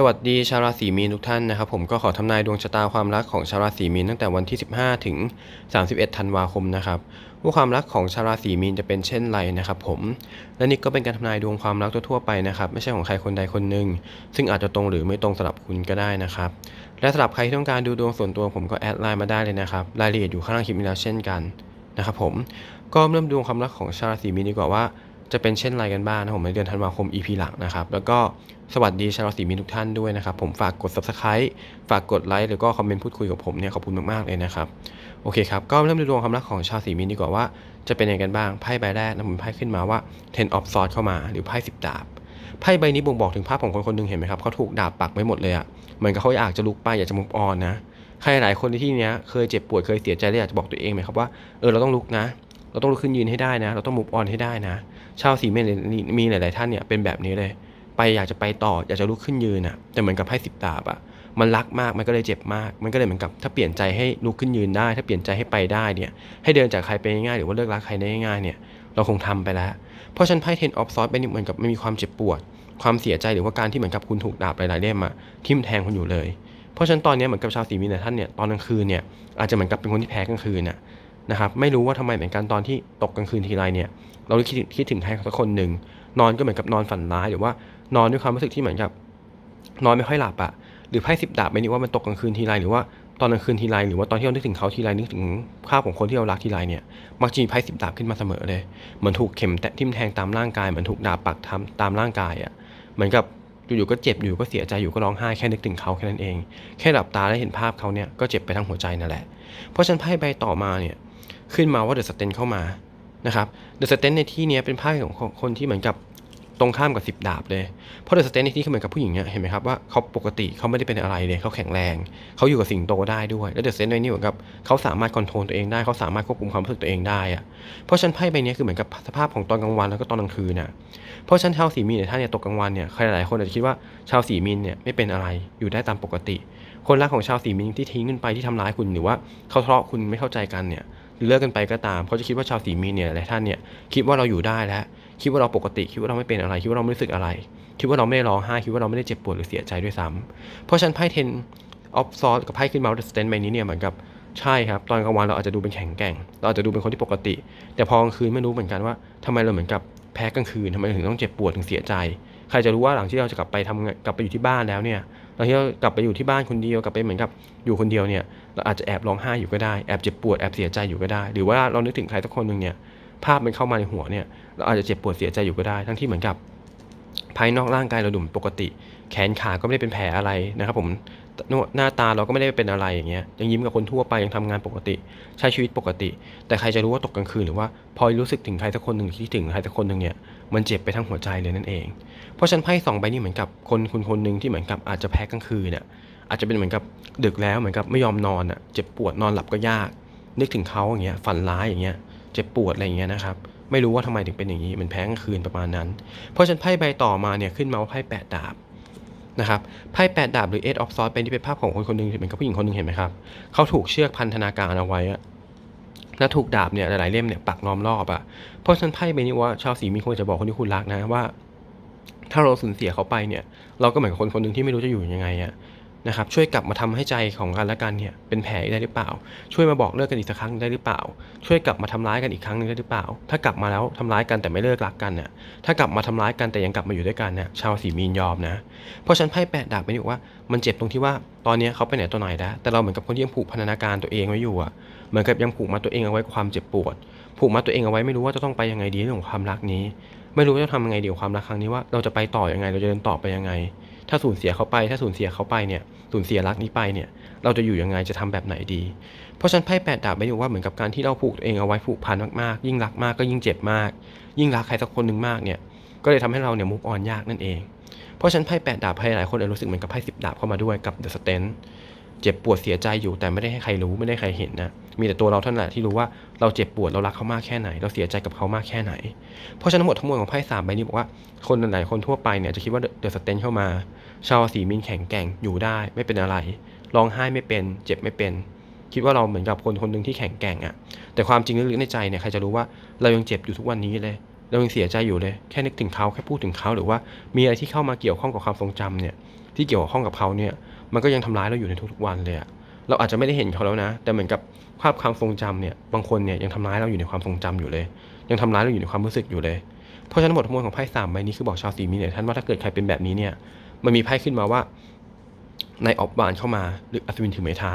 สวัสดีชาวราศีมีนทุกท่านนะครับผมก็ขอทำนายดวงชะตาความรักของชาวราศีมีนตั้งแต่วันที่ 15 ถึง 31 ธันวาคมนะครับว่าความรักของชาวราศีมีนจะเป็นเช่นไรนะครับผมและนี่ก็เป็นการทำนายดวงความรักทั่วๆไปนะครับไม่ใช่ของใครคนใดคนหนึ่งซึ่งอาจจะตรงหรือไม่ตรงสำหรับคุณก็ได้นะครับและสำหรับใครที่ต้องการดูดวงส่วนตัวผมก็แอดไลน์มาได้เลยนะครับรายละเอียดอยู่ข้างล่างคลิปนี้แล้วเช่นกันนะครับผมก็เริ่มดวงความรักของชาวราศีมีนดีกว่าว่าจะเป็นเช่นไรกันบ้างนะผมในเดือนธันวาคม EP หลังนะครับแล้วก็ สวัสดีชาวราศีมีนทุกท่านด้วยนะครับ ผมฝากกด subscribe ฝากกดไลค์หรือก็คอมเมนต์พูดคุยกับผมเนี่ยขอบคุณมากๆเลยนะครับ โอเคครับ ก็เริ่มดูดวงความรักของชาวราศีมีนดีกว่าว่าจะเป็นยังไงกันบ้างไพ่ใบแรกนะผมไพ่ขึ้นมาว่า ten of swords เข้ามาหรือไพ่สิบดาบไพ่ใบนี้บ่งบอกถึงภาพของคนคนหนึงเห็นไหมครับเขาถูกดาบปักไว้หมดเลยอะเหมือนกับเขาอยากจะลุกไปอยากจะมุกออนนะใครหลายคนในที่นี้เคยเจ็บปวดเคยเสียใจแล้วอยากจะบอกตัวเองไหมครับว่าเออเราต้องลุกนะเราต้องลุกขึ้นยืนให้ได้นะ เราต้องมุกออนให้ได้นะ ชาวสีเมษมีหลาย ๆ ท่านเนี่ยเป็นแบบนี้เลย ไปอยากจะไปต่ออยากจะลุกขึ้นยืนอะแต่เหมือนกับไพ่สิบดาบอะมันรักมากมันก็เลยเจ็บมาก มันก็เลยเหมือนกับถ้าเปลี่ยนใจให้ลุกขึ้นยืนได้ ถ้าเปลี่ยนใจให้ไปได้เนี่ย ให้เดินจากใครไปง่ายๆหรือว่าเลิกรักใครได้ง่ายๆเนี่ยเราคงทำไปแล้ว เพราะฉันไพ่เทนออฟซอสเป็นเหมือนกับไม่มีความเจ็บปวด ความเสียใจหรือว่าการที่เหมือนกับคุณถูกดาบหลายๆเล่มอะทิ่มแทงคุณอยู่เลย เพราะฉันตอนนี้เหมือนกับชาวสีมีนท่านเนี่ยตอนกลางคืนเนี่ยอาจจะเหมือนกับเป็นคนที่แพ้กลางคืนน่ะนะครับไม่รู้ว่าทำไมเหมือนกันตอนที่ตกกลางคืนทีไรเนี่ยเราคิดคิดถึงใครสักคนหนึ่งนอนก็เหมือนกับนอนฝันร้ายหรือว่า นอนด้วยความรู้สึกที่เหมือนกับนอนไม่ค่อยหลับอะหรือไพ่สิบดาบไม่นี่ว่ามันตกกลางคืนทีไรหรือว่าตอนกลางคืนทีไรหรือว่าตอนที่เรานึกถึงเขาทีไรนึกถึงภาพของคนที่เรารักทีไรเนี่ยมักจะมีไพ่สิบดาบขึ้นมาเสมอเลยเหมือนถูกเข็มแตะทิ่มแทงตามร่างกายเหมือนถูกดาบปักทำตามร่างกายอะเหมือนกับอยู่ๆก็เจ็บอยู่ก็เสียใจอยู่ก็ร้องไห้แค่นึกถึงเขาแค่นั้นเอง แค่หลับตาแล้วเห็นภาพเขาเนี่ยก็เจ็บไปทั้งหัวใจนั่นแหละ เพราะฉะนั้นไพ่ใบต่อมาเนี่ยขึ้นมาว่าเดอะสเตนเข้ามานะครับเดอะสเตนในที่เนี้ยเป็นไพ่ของคนที่เหมือนกับ ตรงข้ามกับสิบดาบเลย เพราะเดอะสเตนนที่เขาเหมือนกับผู้หญิงเนี่ยเห็นไหมครับว่าเขาปกติเขาไม่ได้เป็นอะไรเลยเขาแข็งแรง เขาอยู่กับสิ่งโตได้ด้วย แล้วเดอะสเตนนนี้เหมือนกับเขาสามารถคอนโทรลตัวเองได้เขาสามารถควบคุมความรู้สึกตัวเองได้อะเพราะฉันไพ่ใบนี้คือเหมือนกับสภาพของตอนกลางวันแล้วก็ตอนกลางคืนน่ะเพราะฉันชาวสีมีนเนี่ยถ้าเนี่ยตกกลางวันเนี่ยใครหลายคนอาจจะคิดว่าชาวสีมีนเนี่ยไม่เป็นอะไรอยู่ได้ตามปกติ คนรักของชาวสีมีนที่ทิ้งขึ้นไปที่ทำร้ายคุณหรือว่าเขาทะเลาะคุณไม่เข้าใจกันเนี่ยเลิกกันไปก็ตามเขาจะคิดว่าชาวสีมีนเนี่ยหลายท่านเนี่ยคิดว่าเราอยู่ได้แล้ว คิดว่าเราปกติคิดว่าเราไม่เป็นอะไร คิดว่าเราไม่รู้สึกอะไร คิดว่าเราไม่ได้ร้องไห้คิดว่าเราไม่ได้เจ็บปวดหรือเสียใจด้วยซ้ำเพราะฉะนันไพ่เทนออฟซอสกับไพ่ขึ้นมาเดอะสเตนใบนี้เนี่ยเหมือนกับใช่ครับ ตอนกลางวันเราอาจจะดูเป็นแข็งแกร่ง เราอาจจะดูเป็นคนที่ปกติ แต่พอกลางคืนไม่รู้เหมือนกันว่าทำไมเราเหมือนกับแพ้กลางคืนทำไมถึงต้องเจ็บปวดถึงเสียใจ ใครจะรู้ว่าหลังที่เราจะกลับไปทำงานกลับไปอยู่ที่บ้านแล้วเนี่ยหลังที่เรากลับไปอยู่ที่บ้านคนเดียวกลับไปเหมือนกับอยู่คนเดียวเนี่ยเราอาจจะแอบร้องไห้อยู่ก็ได้แอบเจ็บปวดแอบเสียใจอยู่ก็ได้ หรือว่าเรานึกถึงใครสักคนหนึ่งเนี่ย ภาพมันเข้ามาในหัวเนี่ยเราอาจจะเจ็บปวดเสียใจอยู่ก็ได้ ทั้งที่เหมือนกับ ภายนอกร่างกายเราดุมปกติ แขนขาก็ไม่ได้เป็นแผลอะไรนะครับผมหน้าตาเราก็ไม่ได้เป็นอะไรอย่างเงี้ยยังยิ้มกับคนทั่วไปยังทำงานปกติ ใช้ชีวิตปกติ แต่ใครจะรู้ว่าตกกลางคืนหรือว่าพอรู้สึกถึงใครสักคนหนึ่งคิดถึงใครสักคนหนึ่งเนี่ยมันเจ็บไปทั้งหัวใจเลยนั่นเอง เพราะฉันไพ่สองใบนี้เหมือนกับคนคนคนหนึ่งที่เหมือนกับอาจจะแพ้กลางคืนเนี่ยอาจจะเป็นเหมือนกับดึกแล้วเหมือนกับไม่ยอมนอนอะเจ็บปวดนอนหลับก็ยาก นึกถึงเขาอย่างเงี้ยฝันร้ายอย่างเงี้ย เจ็บปวดอะไรอย่างเงี้ยนะครับ ไม่รู้ว่าทำไมถึงเป็นอย่างนี้มันแพ้กลางคืนประมาณนั้น เพราะฉันไพ่ใบต่อมาเนี่ยขึ้นมาว่าไพ่แปดดาบนะครับไพ่แปดดาบหรือ eight of swords เป็นที่เป็นภาพของคนคนหนึ่งเหมือนกับผู้หญิงคนหนึ่งเห็นไหมครับเขาถูกเชือกพันธนาการเอาไว้อะและถูกดาบเนี่ยหลายๆเล่มเนี่ยปักล้อมรอบอะเพราะฉะนั้นไพ่ใบนี้ว่าชาวสีมีคนจะบอกคนที่คุณรักนะว่า ถ้าเราสูญเสียเขาไปเนี่ย เราก็เหมือนกับคนคนหนึ่งที่ไม่รู้จะอยู่ยังไงอะ นะครับช่วยกลับมาทำให้ใจของกันและกันเนี่ยเป็นแผลได้หรือเปล่า ช่วยมาบอกเลิกกันอีกสักครั้งได้หรือเปล่า ช่วยกลับมาทำร้ายกันอีกครั้งหนึงได้หรือเปล่า ถ้ากลับมาแล้วทำร้ายกันแต่ไม่เลิกรักกันน่ะถ้ากลับมาทำร้ายกันแต่ยังกลับมาอยู่ด้วยกันเนี่ยชาวสีมีนยอมนะ เพราะฉันไพ่แปดดาบไม่ได้บอกว่ามันเจ็บตรงที่ว่าตอนนี้เขาไปไหนตัวไหนแล้วแต่เราเหมือนกับคนที่ยังผูกพันธนาการตัวเองไว้อยู่อะเหมือนกับยังผูกมาตัวเองเอาไว้ความเจ็บปวด ผูกมาตัวเองเอาไว้ไม่รู้ว่าจะต้องไปยังไงดีเรื่องของความรักนี้ ไม่รู้จะทำยังไงดีกับความรักครั้งนี้ว่าเราจะไปต่อยังไงเราจะเดินต่อไปยังไง ถ้าสูญเสียเขาไป ถ้าสูญเสียเขาไปเนี่ย สูญเสียรักนี้ไปเนี่ยเราจะอยู่ยังไงจะทำแบบไหนดี เพราะฉันไพ่แปดดาบไม่รู้ว่าเหมือนกับการที่เราผูกตัวเองเอาไว้ผูกพันมากๆ ยิ่งรักมากก็ยิ่งเจ็บมาก ยิ่งรักใครสักคนหนึ่งมากเนี่ยก็เลยทำให้เราเนี่ยมุกออนยากนั่นเอง เพราะฉันไพ่แปดดาบให้หลายคนเลยรู้สึกเหมือนกับไพ่สิบดาบเข้ามาด้วยกับเดอะสเตน เจ็บปวดเสียใจอยู่แต่ไม่ได้ให้ใครรู้ไม่ได้ใครเห็นนะมีแต่ตัวเราเท่านั้นแหละที่รู้ว่าเราเจ็บปวดเรารักเขามากแค่ไหน เราเสียใจกับเขามากแค่ไหน เพราะฉะนั้นหมดทั้งมวลของไพ่สามใบนี้บอกว่าคนหลายคนทั่วไปเนี่ยจะคิดว่าเดอะสเตนเข้ามา ชาวราศีมีนแข็งแกร่งอยู่ได้ไม่เป็นอะไรร้องไห้ไม่เป็น เจ็บไม่เป็น คิดว่าเราเหมือนกับคนคนหนึ่งที่แข็งแกร่งอะแต่ความจริงลึกๆในใจเนี่ยใครจะรู้ว่าเรายังเจ็บอยู่ทุกวันนี้เลยเรายังเสียใจอยู่เลย แค่นึกถึงเขาแค่พูดถึงเขาหรือว่ามีอะไรที่เข้ามาเกี่ยวข้องกับความทรงจำเนี่ยที่เกี่ยวข้องกับเขาเนี่ย มันก็ยังทำร้ายเราอยู่ในทุกๆวันเลยอะเราอาจจะไม่ได้เห็นเขาแล้วนะ แต่เหมือนกับภาพความทรงจำเนี่ยบางคนเนี่ยยังทำร้ายเราอยู่ในความทรงจำอยู่เลย ยังทำร้ายเราอยู่ในความรู้สึกอยู่เลย เพราะฉะนั้นบททั้งมวลของไพ่สามใบนี้คือบอกชาวสีมีเนี่ยท่านว่าถ้าเกิดใครเป็นแบบนี้เนี่ยมันมีไพ่ขึ้นมาว่านายออฟบานเข้ามาหรืออัศวินถือไม้เท้า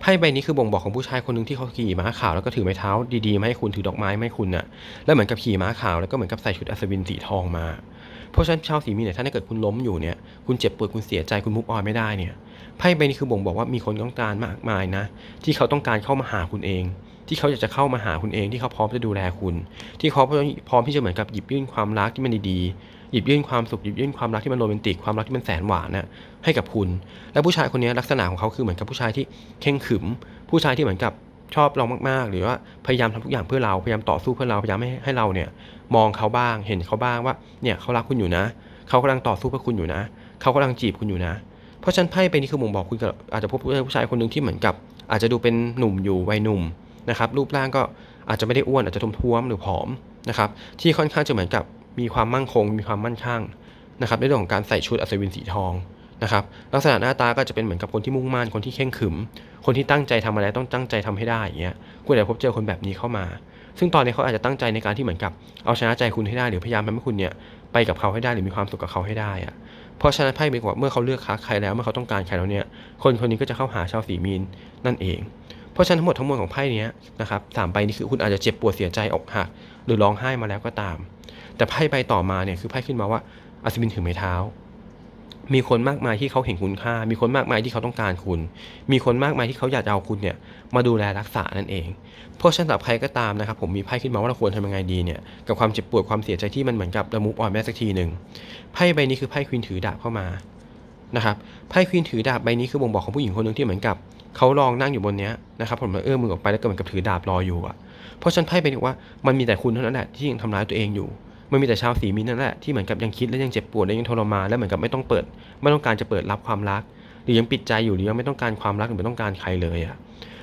ไพ่ใบนี้คือบ่งบอกของผู้ชายคนหนึ่งที่เขาขี่ม้าขาวแล้วก็ถือไม้เท้าดีๆมาให้คุณถือดอกไม้มาให้คุณน่ะแล้วเหมือนกับขี่ม้าขาวแล้วก็เหมือนกับใส่ชุดอัศวินสีทองมา เพราะฉะนั้นชาวสีมีนเนี่ยถ้าเกิดคุณล้มอยู่เนี่ยคุณเจ็บปวดคุณเสียใจคุณมุกออนไม่ได้เนี่ยไพ่ใบนี้คือบ่งบอกว่ามีคนต้องการมากมายนะ ที่เขาต้องการเข้ามาหาคุณเอง ที่เขาอยากจะเข้ามาหาคุณเองที่เขาพร้อมจะดูแลคุณ ที่เขาพร้อมที่จะเหมือนกับหยิบยื่นความรักที่มันดีๆหยิบยื่นความสุขหยิบยื่นความรักที่มันโรแมนติกความรักที่มันแสนหวานน่ะให้กับคุณ และผู้ชายคนนี้ลักษณะของเขาคือเหมือนกับผู้ชายที่เข่งขึม ผู้ชายที่เหมือนกับชอบเรามากๆ หรือว่าพยายามทำทุกอย่างเพื่อเราพยายามต่อสู้เพื่อเราพยายามให้ให้เราเนี่ย มองเขาบ้าง เห็นเขาบ้างว่า เนี่ยเขารักคุณอยู่นะ เขากำลังต่อสู้เพื่อคุณอยู่นะ เขากำลังจีบคุณอยู่นะ เพราะฉะนันไพ่ไปนี่คือบ่งบอกคุณกับอาจจะพบผู้ชายคนหนึ่งที่เหมือนกับ อาจจะดูเป็นหนุ่มอยู่วัยหนุ่มนะครับ รูปร่างก็อาจจะไม่ได้อ้วนอาจจะท้วมๆหรือผอมนะครับ ที่ค่อนข้างจะเหมือนกับมีความมั่งคง มีความมั่นคงนะครับในเรื่องของการใส่ชุดอัศวินสีทองนะครับลักษณะหน้าตาก็จะเป็นเหมือนกับคนที่มุ่งมั่นคนที่เข่งขึม คนที่ตั้งใจทำอะไรต้องตั้งใจทำให้ได้อย่างเงี้ยคุณอาจจะพบเจอคนแบบนี้เข้ามา ซึ่งตอนนี้เขาอาจจะตั้งใจในการที่เหมือนกับเอาชนะใจคุณให้ได้หรือพยายามทำให้คุณเนี่ยไปกับเขาให้ได้หรือมีความสุขกับเขาให้ได้อะเพราะฉะนั้นไพ่บกว่าเมื่อเขาเลือกค้าใครแล้วเมื่อเขาต้องการใครแล้วเนี่ยคนคนนี้ก็จะเข้าหาชาวสีมีนนั่นเอง เพราะฉะนั้นทั้งหมดทั้งมวลของไพ่นี้นะครับสามใบนี้คือคุณอาจจะเจ็บปวดเสียใจอกหักหรือร้องไห้มาแล้วก็ตาม แต่ไพ่ใบต่อมาเนี่ยคือไพ่ขึ้นมาว่าอัศวินถือไม้เท้า มีคนมากมายที่เขาเห็นคุณค่า มีคนมากมายที่เขาต้องการคุณ มีคนมากมายที่เขาอยากจะเอาคุณเนี่ยมาดูแลรักษานั่นเอง เพราะฉะนั้นสำหรับใครก็ตามนะครับผมมีไพ่ขึ้นมาว่าเราควรทำยังไงดีเนี่ยกับความเจ็บปวดความเสียใจที่มันเหมือนกับระมุกอ่อนแม่สักทีหนึ่งไพ่ใบนี้คือไพ่ควีนถือดาบเข้ามานะครับไพ่ควีนถือดาบใบนี้คือบ่งบอกของผู้หญิงคนหนึ่งที่เหมือนกับเขาลองนั่งอยู่บนเนี้ยนะครับผมเอื้อมมือออกไปแล้วก็เหมือนกับถือดาบรออยู่อะเพราะฉะนั้นไพ่ใบนี้ว่ามันมีแต่คุณเท่านั้นแหละที่ยังทำร้ายตัวเองอยู่ มันมีแต่ชาวสีมีนนั่นแหละที่เหมือนกับยังคิดและยังเจ็บปวดและยังทรมานและเหมือนกับไม่ต้องเปิด ไม่ต้องการจะเปิดรับความรัก หรือยังปิดใจอยู่หรือยังไม่ต้องการความรักหรือไม่ต้องการใครเลยอะ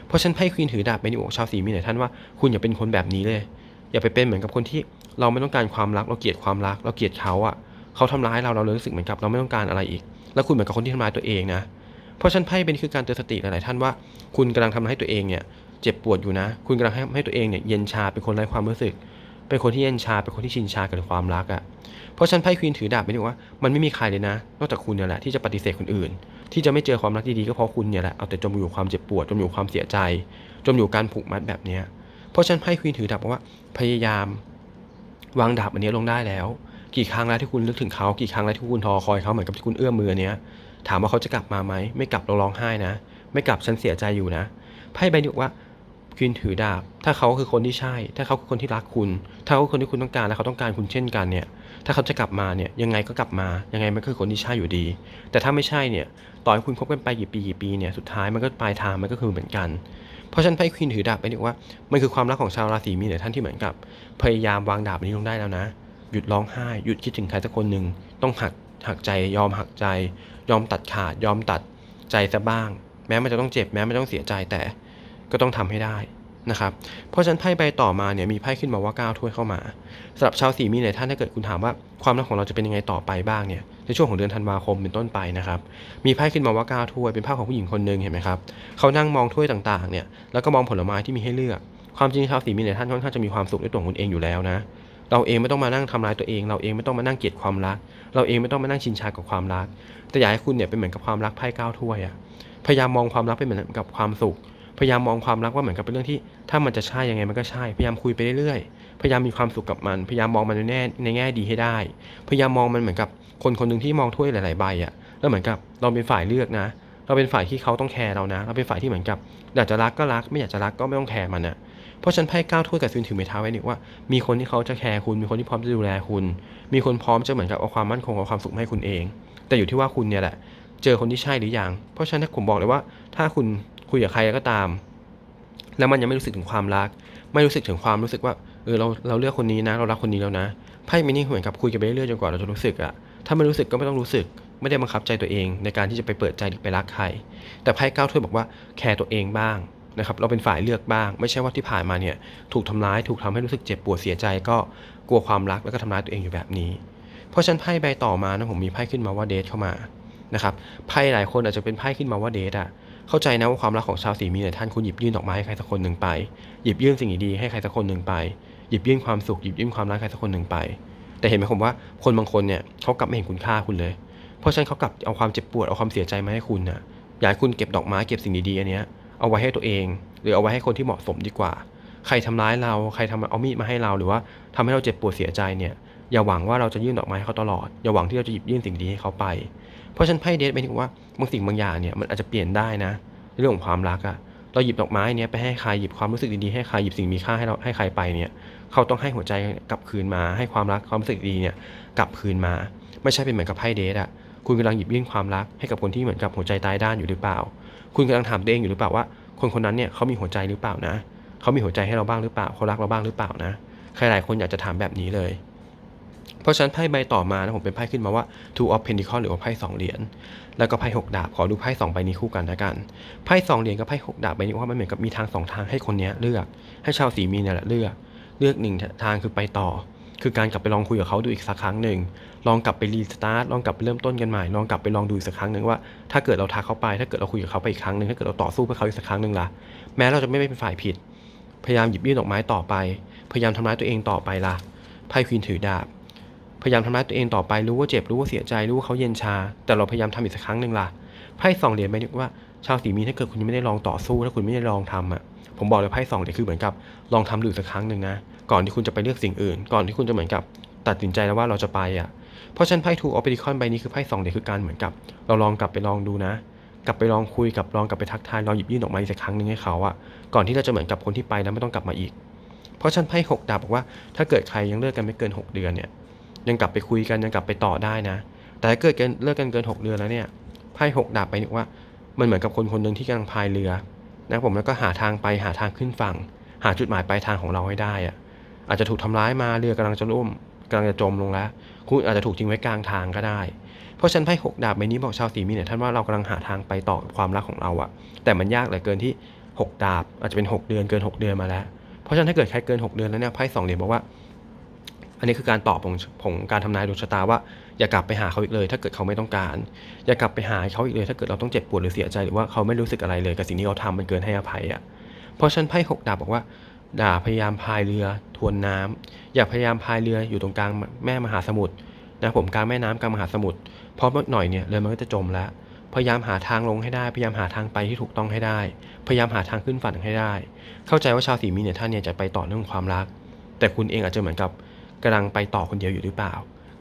เพราะฉันไพ่ควีนถือดาบไปนี่บอกชาวสีมีเนี่ยท่านว่าคุณอย่าเป็นคนแบบนี้เลย อย่าไปเป็นเหมือนกับคนที่เราไม่ต้องการความรักเราเกลียดความรัก เราเกลียดเขาอะเขาทำร้ายเราเราเลยรู้สึกเหมือนกับเราไม่ต้องการอะไรอีก แล้วคุณเหมือนกับคนที่ทำร้ายตัวเองนะเพราะฉันไพ่เป็นคือการเตือนสติหลายๆท่านว่าคุณกำลังทำให้ตัวเองเนี่ยเจ็บปวดอยู่นะ คุณกำลังให้ให้ตัวเองเนี่ยเย็นชาเป็นคนไร้ความรู้สึก เป็นคนที่เย็นชา เป็นคนที่ชินชากับความรักอะ เพราะฉันไพ่ควีนถือดาบไม่ได้ว่ามันไม่มีใครเลยนะ นอกจากคุณเนี่ยแหละที่จะปฏิเสธคนอื่น ที่จะไม่เจอความรักดีๆก็เพราะคุณเนี่ยแหละ เอาแต่จมอยู่ความเจ็บปวด จมอยู่ความเสียใจ จมอยู่การผูกมัดแบบเนี้ย เพราะฉันไพ่ควีนถือดาบบอกว่าพยายาม วางดาบอันนี้ลงได้แล้ว กี่ครั้งแล้วที่คุณนึกถึงเขา กี่ครั้งแล้วที่คุณทอคอยเขาเหมือนกับที่คุณเอื้อมมือเนี้ย ถามว่าเขาจะกลับมาไหม ไม่กลับเราร้องไห้นะ ไม่กลับฉันเสียใจอยู่นะ ไพ่ใบนี้บอกว่า ควีนถือดาบ ถ้าเขาคือคนที่ใช่ ถ้าเขาคือคนที่รักคุณ ถ้าเขาคือคนที่คุณต้องการและเขาต้องการคุณเช่นกันเนี่ย ถ้าเขาจะกลับมาเนี่ยยังไงก็กลับมา ยังไงมันคือคนที่ใช่อยู่ดี แต่ถ้าไม่ใช่เนี่ย ต่อให้คุณคบกันไปกี่ปีกี่ปีเนี่ย สุดท้ายมันก็ปลายทางมันก็คือเหมือนกัน เพราะฉะนั้นไพ่ควีนถือดาบไปบอกว่า มันคือความรักของชาวราศีมีนเนี่ยท่านที่เหมือนกับ พยายามวางดาบนี้ลงได้แล้วนะ หยุดร้องไห้ หยุดคิดถึงใครสักคนหนึ่ง ต้องหักหักใจ ยอมหักใจ ยอมตัดขาด ยอมตัดใจซะบ้าง แม้มันจะต้องเจ็บ แม้มันต้องเสียใจแต่ ก็ต้องทำให้ได้นะครับ เพราะฉะนั้นไพ่ใบต่อมาเนี่ยมีไพ่ขึ้นมาว่าก้าวถ้วยเข้ามาสำหรับชาวสีมีนเนี่ยท่านถ้าเกิดคุณถามว่าความรักของเราจะเป็นยังไงต่อไปบ้างเนี่ยในช่วงของเดือนธันวาคมเป็นต้นไปนะครับมีไพ่ขึ้นมาว่าก้าวถ้วยเป็นภาพของผู้หญิงคนหนึ่งเห็นไหมครับเขานั่งมองถ้วยต่างๆเนี่ยแล้วก็มองผลไม้ที่มีให้เลือก ความจริงชาวสีมีนเนี่ยท่านค่อนข้างจะมีความสุขในตัวของคุณเองอยู่แล้วนะเราเองไม่ต้องมานั่งทำร้ายตัวเอง เราเองไม่ต้องมานั่งเกลียดความรัก เราเองไม่ต้องมานั่งชินชากับความรัก แต่อยากให้คุณเนี่ยเป็นเหมือนกับความรักไพ่ก้าถ้วยอะพยายามมองความรักเป็นเหมือนกับความสุข พยายามมองความรักว่าเหมือนกับเป็นเรื่องที่ ถ้ามันจะใช่ยังไงมันก็ใช่ พยายามคุยไปเรื่อยๆ พยายามมีความสุขกับมัน พยายามมองมันในแง่ในแง่ดีให้ได้ พยายามมองมันเหมือนกับคนคนหนึ่งที่มองถ้วยหลายๆใบอะแล้วเหมือนกับเราเป็นฝ่ายเลือกนะ เราเป็นฝ่ายที่เขาต้องแคร์เรานะ เราเป็นฝ่ายที่เหมือนกับอยากจะรักก็รัก ไม่อยากจะรักก็ไม่ต้องแคร์มันนะเพราะฉันไพ่ก้าวถ้วยกับซินถือไม้เท้าไว้นี่ว่ามีคนที่เขาจะแคร์คุณ มีคนที่พร้อมจะดูแลคุณ มีคนพร้อมจะเหมือนกับเอาความมั่นคงเอาความสุขให้คุณเอง แต่อยู่ที่ว่าคุณเนี่ยแหละ เจอคนที่ใช่หรือยัง เพราะฉะนั้นผมบอกเลยว่า ถ้าคุณ คุยกับใครก็ตาม แล้วมันยังไม่รู้สึกถึงความรัก ไม่รู้สึกถึงความรู้สึกว่าเออเราเราเลือกคนนี้นะ เรารักคนนี้แล้วนะไพ่มินี่เหมือนกับคุยกันไปเรื่อยจนกว่าเราจะรู้สึกอะถ้าไม่รู้สึกก็ไม่ต้องรู้สึก ไม่ได้บังคับใจตัวเองในการที่จะไปเปิดใจหรือไปรักใคร แต่ไพ่ก้าวถ้วยบอกว่าแคร์ตัวเองบ้างนะครับเราเป็นฝ่ายเลือกบ้าง ไม่ใช่ว่าที่ผ่านมาเนี่ยถูกทำร้ายถูกทำให้รู้สึกเจ็บปวดเสียใจก็กลัวความรักแล้วก็ทำร้ายตัวเองอยู่แบบนี้ เพราะฉะนันไพ่ใบต่อมานะผมมีไพ่ขึ้นมาว่าเดทเข้ามานะครับไพ่หลายคนอาจจะเป็นไพ่ขึ้นมาว่าเดทอะ เข้าใจนะว่าความรักของชาวสีมีเนี่ยท่านคุณหยิบยื่นดอกไม้ให้ใครสักคนหนึ่งไป หยิบยื่นสิ่งดีๆให้ใครสักคนหนึ่งไป หยิบยื่นความสุขหยิบยื่นความรักใครสักคนหนึ่งไป แต่เห็นไหมผมว่าคนบางคนเนี่ยเขากลับไม่เห็นคุณค่าคุณเลย เพราะฉะนั้นเขากลับเอาความเจ็บปวดเอาความเสียใจมาให้คุณน่ะอยากให้คุณเก็บดอกไม้เก็บสิ่งดีๆอันเนี้ยเอาไว้ให้ตัวเอง หรือเอาไว้ให้คนที่เหมาะสมดีกว่า ใครทำร้ายเราใครทำเอามีดมาให้เราหรือว่าทำให้เราเจ็บปวดเสียใจเนี่ยอย่าหวังว่าเราจะยื่นดอกไม้ให้เขาตลอดอย่าหวังที่เราจะหยิบยื่นสิ่งดีให้เขาไป เพราะฉันไพ่เดทเป็นถึงว่าบางสิ่งบางอย่างเนี่ยมันอาจจะเปลี่ยนได้นะในเรื่องของความรักอะเราหยิบดอกไม้เนี้ยไปให้ใครหยิบความรู้สึกดีๆให้ใครหยิบสิ่งมีค่าให้เราให้ใครไปเนี่ยเขาต้องให้หัวใจกลับคืนมาให้ความรักความรู้สึกดีเนี่ยกลับคืนมา ไม่ใช่เป็นเหมือนกับไพ่เดทอะคุณกำลังหยิบยื่นความรักให้กับคนที่เหมือนกับหัวใจตายด้านอยู่หรือเปล่า คุณกำลังถามตัวเองอยู่หรือเปล่าว่า คนคนนั้นเนี่ยเขามีหัวใจหรือเปล่านะเขามีหัวใจให้เราบ้างหรือเปล่าเขารักเราบ้างหรือเปล่านะใครหลายคนอยากจะถามแบบนี้เลย เพราะฉะนั้นไพ่ใบต่อมานะผมเป็นไพ่ขึ้นมาว่า two of pentacle หรือว่าไพ่สองเหรียญแล้วก็ไพ่หกดาบขอดูไพ่สองใบนี้คู่กันนะกันไพ่สองเหรียญกับไพ่หกดาบใบนี้ว่ามันเหมือนกับมีทางสองทางให้คนนี้เลือก ให้ชาวสีมีนเนี่ยแหละเลือก เลือกหนึ่งทางคือไปต่อ คือการกลับไปลองคุยกับเขาดูอีกสักครั้งหนึ่งลองกลับไปรีสตาร์ทลองกลับไปเริ่มต้นกันใหม่ลองกลับไปลองดูอีกสักครั้งหนึ่งว่าถ้าเกิดเราทักเขาไป ถ้าเกิดเราคุยกับเขาไปอีกครั้งหนึ่งถ้าเกิดเราต่อสู้เพื่อเขาอีกสักครั้งหนึ่งล่ะแม้เราจะไม่เป็นฝ่ายผิด พยายามหยิบยื่นดอกไม้ต่อไป พยายามทำร้ายตัวเองต่อไปล่ะไพ่ควีนถือดาบ พยายามทำร้ายตัวเองต่อไปรู้ว่าเจ็บรู้ว่าเสียใจรู้ว่าเขาเย็นชา แต่เราพยายามทำอีกสักครั้งหนึ่งล่ะไพ่สองเหรียญหมายถึงว่า ชาวสีมีถ้าเกิดคุณยังไม่ได้ลองต่อสู้ถ้าคุณไม่ได้ลองทำอะผมบอกเลยไพ่สองเหรียญคือเหมือนกับลองทำดูอีกสักครั้งหนึ่งนะก่อนที่คุณจะไปเลือกสิ่งอื่น ก่อนที่คุณจะเหมือนกับ ตัดสินใจแล้วว่าเราจะไปอะเพราะฉะนั้นไพ่ทูออปเปริคอนใบนี้คือไพ่สองเหรียญคือการเหมือนกับ เราลองกลับไปลองดูนะกลับไปลองคุยกับลองกลับไปทักทายลองหยิบยื่นออกมาอีกสักครั้งหนึ่งให้เขาอะก่อนที่เราจะเหมือนกับคนที่ไปแล้วไม่ต้องกลับมาอีก เพราะฉันไพ่หกดาบบอกว่าถ้าเกิดใครยังเลิกกันไม่เกิน 6 เดือนเนี่ย ยังกลับไปคุยกันยังกลับไปต่อได้นะ แต่ถ้าเกิดกันเลิกกันเกิน 6 เดือนแล้วเนี่ยไพ่หกดาบไปนึกว่า มันเหมือนกับคนคนหนึ่งที่กำลังพายเรือนะผมแล้วก็หาทางไปหาทางขึ้นฝั่ง หาจุดหมายปลายทางของเราให้ได้อะอาจจะถูกทำร้ายมาเรือกำลังจะล่มกำลังจะจมลงแล้ว คุณอาจจะถูกทิ้งไว้กลางทางก็ได้ เพราะฉันไพ่หกดาบใบนี้บอกชาวสีมีเนี่ยท่านว่าเรากำลังหาทางไปต่อบความรักของเราอะแต่มันยากเหลือเกินที่หกดาบ อาจจะเป็นหกเดือนเกินหกเดือนมาแล้ว เพราะฉะนั้นถ้าเกิดใครเกิน 6 เดือนแล้วเนี่ยไพ่สองเหรียญบอกว่า อันนี้คือการตอบของของการทำนายดวงชะตาว่าอย่ากลับไปหาเขาอีกเลย ถ้าเกิดเขาไม่ต้องการ อย่ากลับไปหาเขาอีกเลย ถ้าเกิดเราต้องเจ็บปวดหรือเสียใจหรือว่าเขาไม่รู้สึกอะไรเลยกับสิ่งที่เขาทำมันเกินให้อภัยอะเพราะฉันไพ่หกดาบบอกว่าด่าพยายามพายเรือทวนน้ำอย่าพยายามพายเรืออยู่ตรงกลางแม่มหาสมุทรนะผมกลางแม่น้ำกลางมหาสมุทรเพราะเมื่อหน่อยเนี่ยเรือมันก็จะจมแล้วพยายามหาทางลงให้ได้ พยายามหาทางไปที่ถูกต้องให้ได้ พยายามหาทางขึ้นฝั่งให้ได้ เข้าใจว่าชาวสีมีเนี่ยท่านเนี่ยจะไปต่อเรื่องความรัก แต่คุณเองอาจจะเหมือนกับ กำลังไปต่อคนเดียวอยู่หรือเปล่า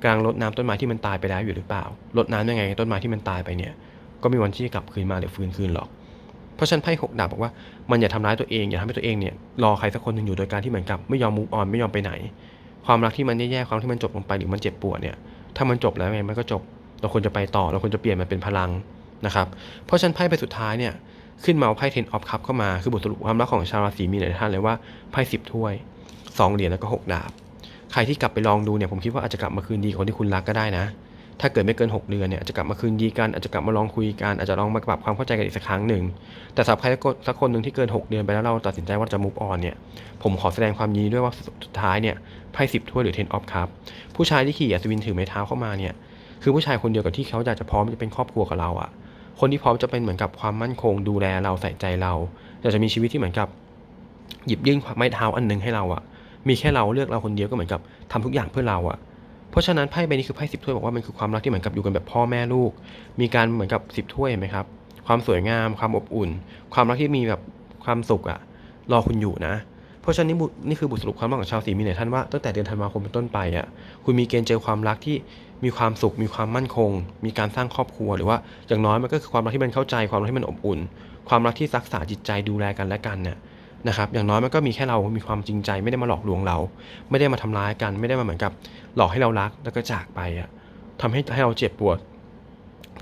กำลังรดน้ำต้นไม้ที่มันตายไปแล้วอยู่หรือเปล่ารดน้ำยังไงต้นไม้ที่มันตายไปเนี่ย ก็มีวันที่จะกลับคืนมาหรือฟื้นคืนหรอก เพราะฉันไพ่หกดาบบอกว่ามันอย่าทำร้ายตัวเองอย่าทำให้ตัวเองเนี่ยรอใครสักคนหนึ่งอยู่โดยการที่เหมือนกับไม่ยอมมูฟออนไม่ยอมไปไหน ความรักที่มันแย่ๆความที่มันจบลงไปหรือมันเจ็บปวดเนี่ย ถ้ามันจบแล้วไงมันก็จบ เราควรจะไปต่อเราควรจะเปลี่ยนมันเป็นพลังนะครับ เพราะฉันไพ่ใบสุดท้ายเนี่ยขึ้นมาไพ่เทนออฟคัพเข้ามาคือบทสรุปความรักของชาวราศีมีนในท่านเลยว่าไพ่สิบถ้วยสองเหรียญแล้วก็หกดาบ ใครที่กลับไปลองดูเนี่ยผมคิดว่าอาจจะกลับมาคืนดีคนที่คุณรักก็ได้นะ ถ้าเกิดไม่เกิน 6 เดือนเนี่ยอาจจะกลับมาคืนดีกันอาจจะกลับมาลองคุยกันอาจจะลองมาปรับความเข้าใจกันอีกสักครั้งหนึ่งแต่สำหรับใครสักคนหนึ่งที่เกิน 6 เดือนไปแล้วเราตัดสินใจว่าจะ move on เนี่ยผมขอแสดงความยินดีด้วยว่าสุดท้ายเนี่ยไพ่สิบถ้วยหรือ ten of cup ผู้ชายที่ขี่อัศวินถือไม้เท้าเข้ามาเนี่ยคือผู้ชายคนเดียวกับที่เขาอยากจะพร้อมจะเป็นครอบครัวกับเราอะคนที่พร้อมจะเป็นเหมือนกับความมั่นคงดูแลเราใส่ใจเราอยากจะมีชีวิตที่เหมือนกับ หยิบยื่นไม้เท้าอันหนึงให้เราอะ มีแค่เราเลือกเราคนเดียวก็เหมือนกับทำทุกอย่างเพื่อเราอะเพราะฉะนั้นไพ่ใบนี้คือไพ่สิบถ้วยบอกว่ามันคือความรักที่เหมือนกับอยู่กันแบบพ่อแม่ลูก มีการเหมือนกับสิบถ้วยเห็นไหมครับ ความสวยงาม ความอบอุ่น ความรักที่มีแบบความสุขอะรอคุณอยู่นะ เพราะฉะนั้นนี่นี่คือบทสรุปความรักของชาวสีมีนเนี่ยท่านว่าตั้งแต่เดือนธันวาคมเป็นต้นไปอะคุณมีเกณฑ์เจอความรักที่มีความสุข มีความมั่นคง มีการสร้างครอบครัว หรือว่าอย่างน้อยมันก็คือความรักที่มันเข้าใจ ความรักที่มันอบอุ่น ความรักที่รักษาจิตใจดูแลกันและกันเนี่ย นะครับอย่างน้อยมันก็มีแค่เรามีความจริงใจไม่ได้มาหลอกลวงเรา ไม่ได้มาทำร้ายกัน ไม่ได้มาเหมือนกับ หลอกให้เรารักแล้วก็จากไปอะทำให้ให้เราเจ็บปวด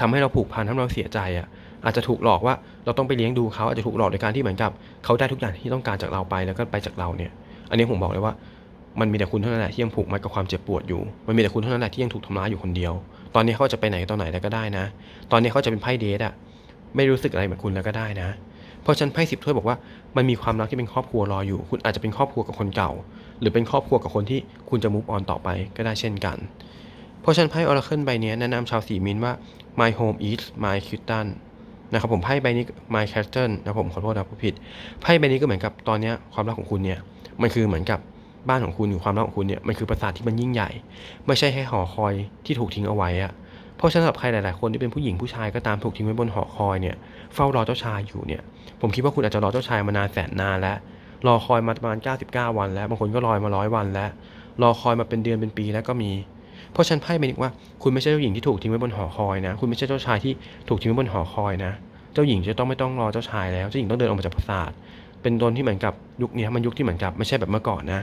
ทำให้เราผูกพันทำให้เราเสียใจอะอาจจะถูกหลอกว่าเราต้องไปเลี้ยงดูเขาอาจจะถูกหลอกโดยการที่เหมือนกับเขาได้ทุกอย่างที่ต้องการจากเราไปแล้วก็ไปจากเราเนี่ย อันนี้ผมบอกเลยว่ามันมีแต่คุณเท่านั้นแหละที่ยังผูกมัดกับความเจ็บปวดอยู่ มันมีแต่คุณเท่านั้นแหละที่ยังถูกทำร้ายอยู่คนเดียว ตอนนี้เขาจะไปไหนตอนไหนแล้วก็ได้นะ ตอนนี้เขาจะเป็นไพ่เดทอะไม่รู้สึกอะไรเหมือนคุณแล้วก็ได้นะ เพราะฉันไพ่สิบถ้วยบอกว่า มันมีความรักที่เป็นครอบครัวรออยู่ คุณอาจจะเป็นครอบครัวกับคนเก่า หรือเป็นครอบครัวกับคนที่คุณจะมุฟออนต่อไปก็ได้เช่นกัน เพราะฉะนั้นไพ่ Oracle ใบนี้แนะนำชาวสีมีนว่า my home is my c u t a n นะครับผมไพ่ใบนี้ my castle นะผมขอโทษนะผู้ผิดไพ่ใบนี้ก็เหมือนกับตอนนี้ความรักของคุณเนี่ยมันคือเหมือนกับบ้านของคุณหรือความรักของคุณเนี่ยมันคือปราสาทที่มันยิ่งใหญ่ ไม่ใช่แค่หอคอยที่ถูกทิ้งเอาไว้อะ เพราะฉะนั้นสำหรับใครหลาย ๆ คนที่เป็นผู้หญิงผู้ชายก็ตามถูกทิ้งไว้บนหอคอยเนี่ยเฝ้ารอเจ้าชายอยู่เนี่ย ผมคิดว่าคุณอาจจะรอเจ้าชายมานานแสนนานแล้วรอคอยมาประมาณ 99 วันแล้วบางคนก็รอมาร้อยวันแล้ว รอคอยมาเป็นเดือนเป็นปีแล้วก็มี เพราะฉันไพ่เป็นอีกว่าคุณไม่ใช่เจ้าหญิงที่ถูกทิ้งไว้บนหอคอยนะ คุณไม่ใช่เจ้าชายที่ถูกทิ้งไว้บนหอคอยนะ เจ้าหญิงจะต้องไม่ต้องรอเจ้าชายแล้ว เจ้าหญิงต้องเดินออกมาจากปราสาท เป็นตนที่เหมือนกับยุคนี้มันยุคที่เหมือนกับไม่ใช่แบบเมื่อก่อนนะ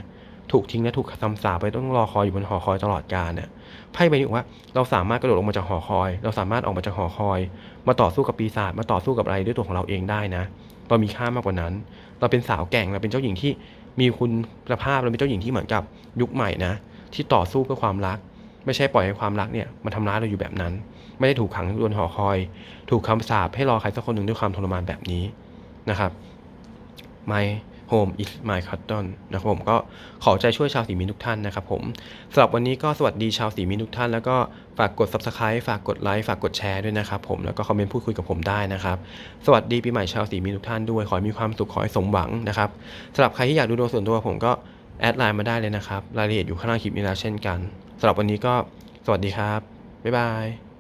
ถูกทิ้งและถูกคำสาไปต้องรอคอยอยู่บนหอคอยตลอดกาลเนี่ยไพ่ใบนี้บอกว่าเราสามารถกระโดดลงมาจากหอคอย เราสามารถออกมาจากหอคอย มาต่อสู้กับปีศาจมาต่อสู้กับอะไรด้วยตัวของเราเองได้นะเรามีค่ามากกว่านั้น เราเป็นสาวแก่งเราเป็นเจ้าหญิงที่มีคุณภาพเราเป็นเจ้าหญิงที่เหมือนกับยุคใหม่นะที่ต่อสู้เพื่อความรัก ไม่ใช่ปล่อยให้ความรักเนี่ยมันทำร้ายเราอยู่แบบนั้น ไม่ได้ถูกขังบนหอคอย ถูกคำสาปให้รอใครสักคนหนึ่งด้วยความทรมานแบบนี้นะครับ My Home is my cotton นะครับผมก็ขอใจช่วยชาวสีมีนทุกท่านนะครับผมสำหรับวันนี้ก็สวัสดีชาวสีมีนทุกท่าน แล้วก็ฝากกด subscribe ฝากกดไลค์ฝากกดแชร์ด้วยนะครับผมแล้วก็คอมเมนต์พูดคุยกับผมได้นะครับ สวัสดีปีใหม่ชาวสีมีนทุกท่านด้วย ขอให้มีความสุขขอให้สมหวังนะครับสำหรับใครที่อยากดูดวงส่วนตัวผมก็แอดไลน์มาได้เลยนะครับรายละเอียดอยู่ข้างล่างคลิปนี้แล้วเช่นกันสำหรับวันนี้ก็สวัสดีครับบ๊ายบาย